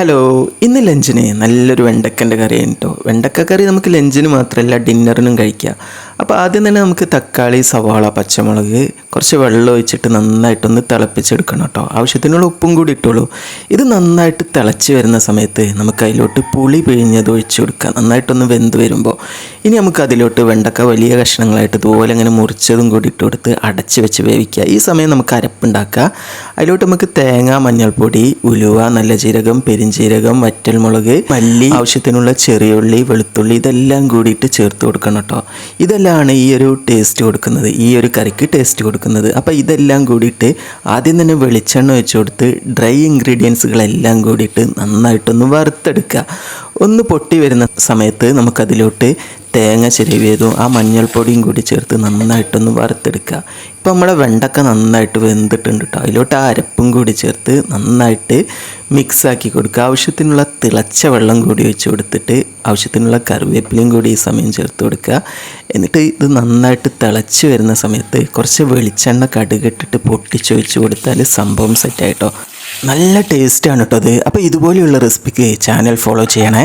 Hello ഇന്ന് ലഞ്ചിന് നല്ലൊരു വെണ്ടക്കന്റെ കറി കേട്ടോ വെണ്ടക്ക കറി നമുക്ക് ലഞ്ചിന് മാത്രമല്ല ഡിന്നറിനും കഴിക്കാം. അപ്പോൾ ആദ്യം തന്നെ നമുക്ക് തക്കാളി സവാള പച്ചമുളക് കുറച്ച് വെള്ളം ഒഴിച്ചിട്ട് നന്നായിട്ടൊന്ന് തിളപ്പിച്ചെടുക്കണം കേട്ടോ. ആവശ്യത്തിനുള്ള ഉപ്പും കൂടി ഇട്ടുള്ളൂ ഇത് നന്നായിട്ട് തിളച്ച് വരുന്ന സമയത്ത് നമുക്ക് അതിലോട്ട് പുളി പിഴിഞ്ഞത് ഒഴിച്ചു കൊടുക്കാം. നന്നായിട്ടൊന്ന് വെന്ത് വരുമ്പോൾ ഇനി നമുക്ക് അതിലോട്ട് വെണ്ടക്ക വലിയ കഷ്ണങ്ങളായിട്ട് ഇതുപോലെ ഇങ്ങനെ മുറിച്ചതും കൂടി ഇട്ട് കൊടുത്ത് അടച്ച് വെച്ച് വേവിക്കുക. ഈ സമയം നമുക്ക് അരപ്പുണ്ടാക്കുക. അതിലോട്ട് നമുക്ക് തേങ്ങ മഞ്ഞൾപ്പൊടി ഉലുവ നല്ല ജീരകം പെരിഞ്ചീരകം വറ്റൽമുളക് മല്ലി ആവശ്യത്തിനുള്ള ചെറിയുള്ളി വെളുത്തുള്ളി ഇതെല്ലാം കൂടിയിട്ട് ചേർത്ത് കൊടുക്കണം കേട്ടോ. ഇതെല്ലാം ഈ ഒരു ടേസ്റ്റ് കൊടുക്കുന്നത്? ഈ ഒരു കറിക്ക് ടേസ്റ്റ് കൊടുക്കുന്നത്? അപ്പോൾ ഇതെല്ലാം കൂടിയിട്ട് ആദ്യം തന്നെ വെളിച്ചെണ്ണ വെച്ച് കൊടുത്ത് ഡ്രൈ ഇൻഗ്രീഡിയൻസുകളെല്ലാം കൂടിയിട്ട് നന്നായിട്ടൊന്ന് വറുത്തെടുക്കുക. ഒന്ന് പൊട്ടി വരുന്ന സമയത്ത് നമുക്കതിലോട്ട് തേങ്ങ ചിരവിയതും ആ മഞ്ഞൾപ്പൊടിയും കൂടി ചേർത്ത് നന്നായിട്ടൊന്ന് വറുത്തെടുക്കുക. ഇപ്പോൾ നമ്മുടെ വെണ്ടക്ക നന്നായിട്ട് വെന്തിട്ടുണ്ട് കേട്ടോ അതിലോട്ട് ആ അരപ്പും കൂടി ചേർത്ത് നന്നായിട്ട് മിക്സാക്കി കൊടുക്കുക. ആവശ്യത്തിനുള്ള തിളച്ച വെള്ളം കൂടി ഒഴിച്ച് കൊടുത്തിട്ട് ആവശ്യത്തിനുള്ള കറിവേപ്പിലയും കൂടി ഈ സമയം ചേർത്ത് കൊടുക്കുക. എന്നിട്ട് ഇത് നന്നായിട്ട് തിളച്ച് വരുന്ന സമയത്ത് കുറച്ച് വെളിച്ചെണ്ണ കടുകിട്ടിട്ട് പൊട്ടിച്ചൊഴിച്ച് കൊടുത്താൽ സംഭവം സെറ്റായിട്ടോ നല്ല ടേസ്റ്റാണ് കേട്ടോ അത്. അപ്പോൾ ഇതുപോലെയുള്ള റെസിപ്പിക്ക് ചാനൽ ഫോളോ ചെയ്യണേ.